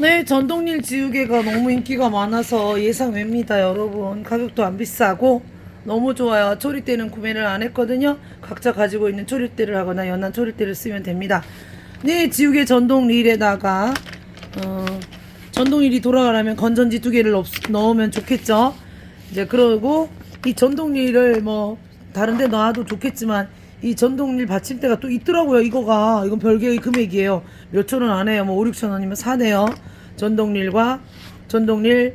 네, 전동릴 지우개가 너무 인기가 많아서 예상 외입니다, 여러분. 가격도 안 비싸고 너무 좋아요. 초리대는 구매를 안 했거든요. 각자 가지고 있는 초리대를 하거나 연한 초리대를 쓰면 됩니다. 네, 지우개 전동릴에다가 어, 전동릴이 돌아가려면 건전지 두 개를 없- 넣으면 좋겠죠. 이제 그러고 이 전동릴을 뭐 다른데 놔도 좋겠지만 이 전동릴 받침대가 또 있더라고요. 이거가 이건 별개의 금액이에요. 몇 천 원 안 해요. 뭐 5, 6천 원이면 사네요. 전동릴과 전동릴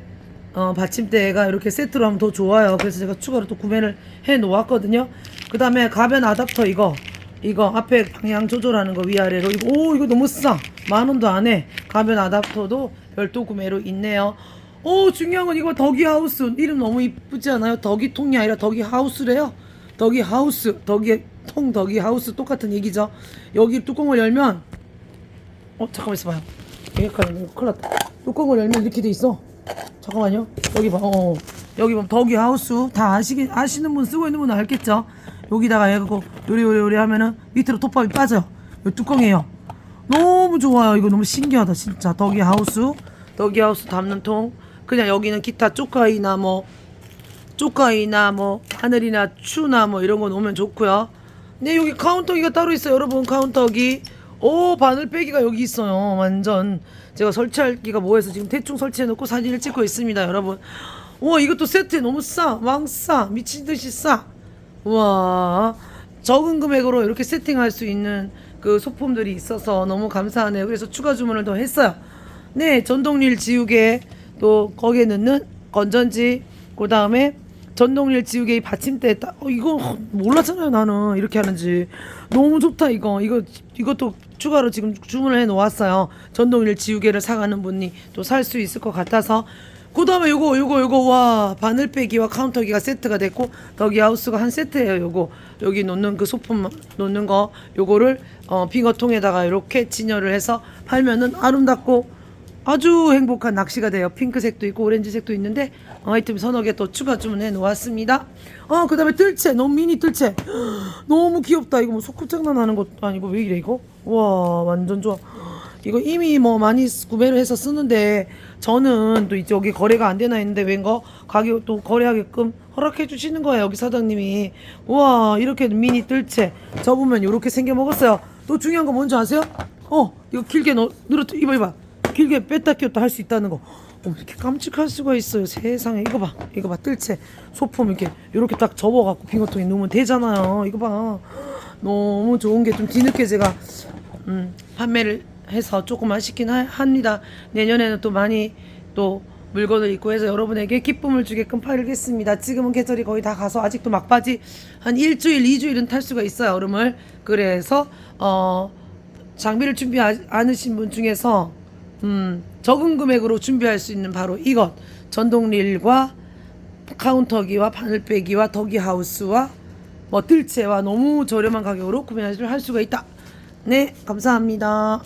어, 받침대가 이렇게 세트로 하면 더 좋아요. 그래서 제가 추가로 또 구매를 해 놓았거든요. 그 다음에 가변 아답터 이거 이거 앞에 방향 조절하는 거 위아래로 이거 오 이거 너무 싸. 만 원도 안 해. 가변 아답터도 별도 구매로 있네요. 오 중요한 건 이거 덕이 하우스 이름 너무 이쁘지 않아요? 덕이 통이 아니라 덕이 하우스래요. 덕이 하우스 덕이 통 덕이 하우스 똑같은 얘기죠. 여기 뚜껑을 열면 어 잠깐만 있어봐요. 여기까지 큰일 났다. 뚜껑을 열면 이렇게 돼 있어. 잠깐만요. 여기 봐. 어. 여기 보면 덕이 하우스 다 아시긴 아시는 분 쓰고 있는 분은 알겠죠. 여기다가 해갖고 요리 요리 요리 하면은 밑으로 톱밥이 빠져. 요 뚜껑이에요. 너무 좋아요. 이거 너무 신기하다 진짜. 덕이 하우스, 덕이 하우스 담는 통. 그냥 여기는 기타 쪼까이나 뭐 쪼까이나 뭐 하늘이나 추나 뭐 이런 거 놓으면 좋고요. 네 여기 카운터기가 따로 있어요 여러분 카운터기. 오 바늘 빼기가 여기 있어요 완전 제가 설치할 기가 뭐해서 지금 대충 설치해놓고 사진을 찍고 있습니다 여러분. 우와 이것도 세트에 너무 싸 왕싸 미친 듯이 싸. 우와 적은 금액으로 이렇게 세팅할 수 있는 그 소품들이 있어서 너무 감사하네요. 그래서 추가 주문을 더 했어요. 네, 전동릴 지우개 또 거기에 넣는 건전지 그 다음에 전동릴 지우개 이 받침대 딱 어, 이거 몰랐잖아요 나는. 이렇게 하는지. 너무 좋다 이거. 이거 이것도 추가로 지금 주문을 해 놓았어요. 전동릴 지우개를 사가는 분이 또 살 수 있을 것 같아서. 그 다음에 요거 요거 요거. 와 바늘빼기와 카운터기가 세트가 됐고 덕이 하우스가 한 세트예요 요거. 여기 놓는 그 소품 놓는 거 요거를 어 빙어통에다가 이렇게 진열을 해서 팔면은 아름답고 아주 행복한 낚시가 돼요. 핑크색도 있고 오렌지색도 있는데 아이템 서너 개 또 추가 주문해 놓았습니다. 어 그다음에 뜰채 너무 미니 뜰채 너무 귀엽다. 이거 뭐 소꿉장난 하는 것도 아니고 왜 이래 이거? 와 완전 좋아. 이거 이미 뭐 많이 쓰- 구매를 해서 쓰는데 저는 또 이제 여기 거래가 안 되나 했는데 웬거 가격 또 거래하게끔 허락해 주시는 거예요 여기 사장님이 우와 이렇게 미니 뜰채 접으면 이렇게 생겨 먹었어요 또 중요한 거 뭔지 아세요? 어 이거 길게 넣, 늘었 이봐 이봐 길게 뺐다 꼈다 할 수 있다는 거 어머 이렇게 깜찍할 수가 있어요 세상에 이거 봐 이거 봐 뜰채 소품 이렇게 이렇게 딱 접어갖고 빙어통에 넣으면 되잖아요 이거 봐 너무 좋은 게 좀 뒤늦게 제가 음, 판매를 해서 조금 아쉽긴 하- 합니다. 내년에는 또 많이 또 물건을 입고 해서 여러분에게 기쁨을 주게끔 팔겠습니다. 지금은 계절이 거의 다 가서 아직도 막바지 한 일주일, 이주일은 탈 수가 있어요. 얼음을. 그래서 어 장비를 준비 않으신 분 중에서 음, 적은 금액으로 준비할 수 있는 바로 이것 전동릴과 카운터기와 바늘빼기와 덕이 하우스와 뭐 뜰채와 너무 저렴한 가격으로 구매를 할 수가 있다. 네, 감사합니다.